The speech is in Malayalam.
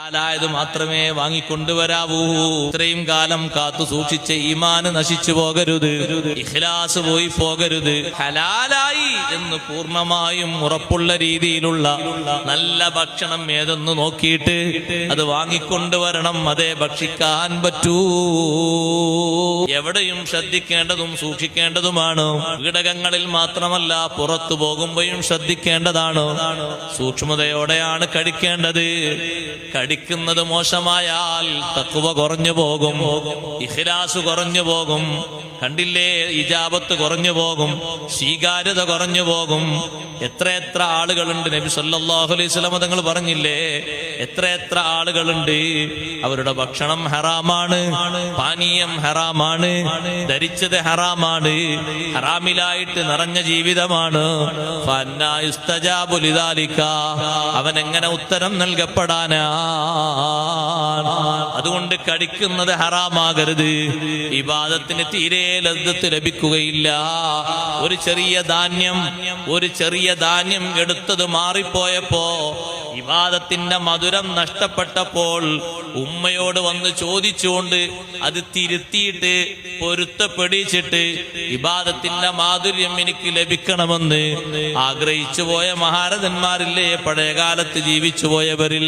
ഹലാലായത് മാത്രമേ വാങ്ങിക്കൊണ്ടുവരാവൂ. ഇത്രയും കാലം കാത്തു സൂക്ഷിച്ച ഈമാന് നശിച്ചു പോകരുത്. ഇഖ്ലാസ് പോയി പോകരുത്. ഹലാലായി എന്ന് പൂർണമായും ഉറപ്പുള്ള രീതിയിലുള്ള നല്ല ഭക്ഷണം ഏതെന്ന് നോക്കിയിട്ട് അത് വാങ്ങിക്കൊണ്ടുവരണം. അതേ ഭക്ഷിക്കാൻ പറ്റൂ. എവിടെയും ശ്രദ്ധിക്കേണ്ടതും സൂക്ഷിക്കേണ്ടതുമാണ്. കീടകങ്ങളിൽ മാത്രമല്ല പുറത്തു പോകുമ്പോഴും ശ്രദ്ധിക്കേണ്ടതാണ്. സൂക്ഷ്മതയോടെയാണ് കടിക്കേണ്ടത്. കടിക്കുന്നത് മോശമായാൽ തക്കുവ കുറഞ്ഞു പോകും. ഇഖ്ലാസ് കുറഞ്ഞു പോകും. കണ്ടില്ലേ ഇജാബത്ത് കുറഞ്ഞു പോകും. സ്വീകാര്യത കുറഞ്ഞു പോകും. എത്ര എത്ര ആളുകളുണ്ട് നബി സല്ലല്ലാഹു അലൈഹി തങ്ങൾ പറഞ്ഞില്ലേ? എത്ര എത്ര ആളുകളുണ്ട്? അവരുടെ ഭക്ഷണം ഹറാമാണ്. പാനീയം ഹറാമാണ്. ധരിച്ചത് ഹറാമാണ്. ഹറാമിലായിട്ട് നിറഞ്ഞ ജീവിതമാണ്. അവൻ എങ്ങനെ ഉത്തരം നൽകപ്പെടാനാ? അതുകൊണ്ട് കടിക്കുന്നത് ഹറാമാകരുത്. വിവാദത്തിന് തീരെ ലബ്ധത്ത് ലഭിക്കുകയില്ല. ഒരു ചെറിയ ധാന്യം ഒരു ചെറിയ ധാന്യം എടുത്തത് മാറിപ്പോയപ്പോ ഇബാദത്തിന്റെ മധുരം നഷ്ടപ്പെട്ടപ്പോൾ ഉമ്മയോട് വന്ന് ചോദിച്ചുകൊണ്ട് അത് തിരുത്തിയിട്ട് പൊരുത്തപ്പെടിച്ചിട്ട് വിവാദത്തിന്റെ മാധുര്യം എനിക്ക് ലഭിക്കണമെന്ന് ആഗ്രഹിച്ചു പോയ മഹാരഥന്മാരില്ലേ പഴയകാലത്ത് ജീവിച്ചു പോയവരിൽ